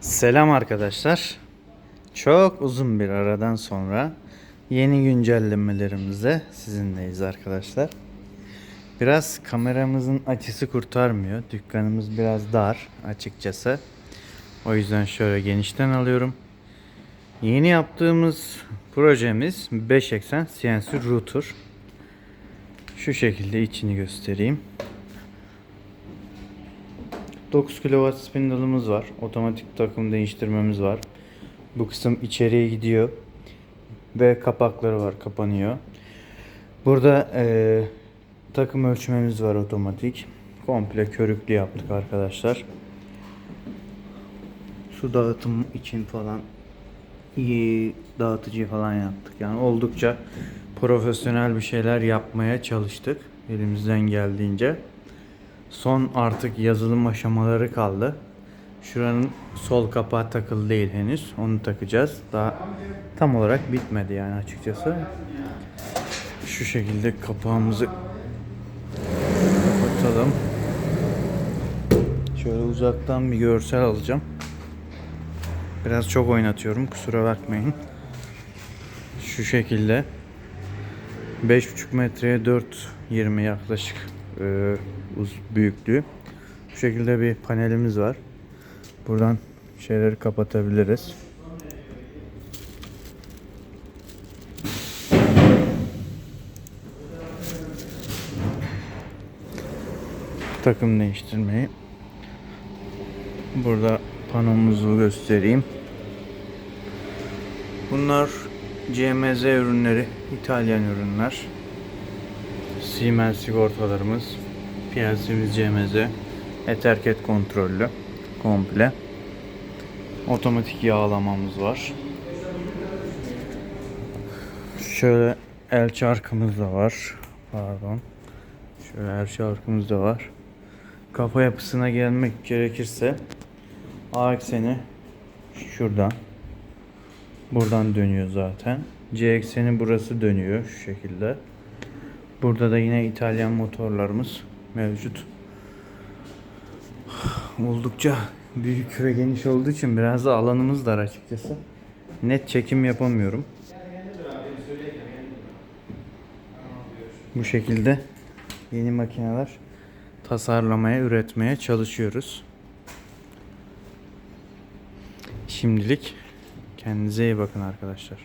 Selam arkadaşlar. Çok uzun bir aradan sonra yeni güncellemelerimizde sizinleyiz arkadaşlar. Biraz kameramızın açısı kurtarmıyor. Dükkanımız biraz dar açıkçası. O yüzden şöyle genişten alıyorum. Yeni yaptığımız projemiz 5 eksen CNC router. Şu şekilde içini göstereyim. 9 kW spindle'ımız var. Otomatik takım değiştirmemiz var. Bu kısım içeriye gidiyor. Ve kapakları var, kapanıyor. Burada eee, takım ölçmemiz var otomatik. Komple körüklü yaptık arkadaşlar. Su dağıtım için falan iyi dağıtıcı falan yaptık. Yani oldukça profesyonel bir şeyler yapmaya çalıştık elimizden geldiğince. Son artık yazılım aşamaları kaldı. Şuranın sol kapağı takılı değil henüz. Onu takacağız. Daha tam olarak bitmedi yani açıkçası. Şu şekilde kapağımızı kapatalım. Şöyle uzaktan bir görsel alacağım. Biraz çok oynatıyorum. Kusura bakmayın. Şu şekilde 5,5 metreye 4,20 yaklaşık e, büyüklüğü. Bu şekilde bir panelimiz var. Buradan şeyleri kapatabiliriz. Takım değiştirmeyi. Burada panomuzu göstereyim. Bunlar CMZ ürünleri, İtalyan ürünler. Siemens sigortalarımız, PLC'miz CMZ, Ethercat kontrollü komple. Otomatik yağlamamız var. Şöyle el çarkımız da var. Pardon. Şöyle el çarkımız da var. Kafa yapısına gelmek gerekirse A ekseni şuradan. Buradan dönüyor zaten. C ekseni burası dönüyor şu şekilde. Burada da yine İtalyan motorlarımız mevcut. Oldukça büyük ve geniş olduğu için biraz da alanımız dar açıkçası. Net çekim yapamıyorum. Bu şekilde yeni makineler tasarlamaya, üretmeye çalışıyoruz. Şimdilik kendinize iyi bakın arkadaşlar.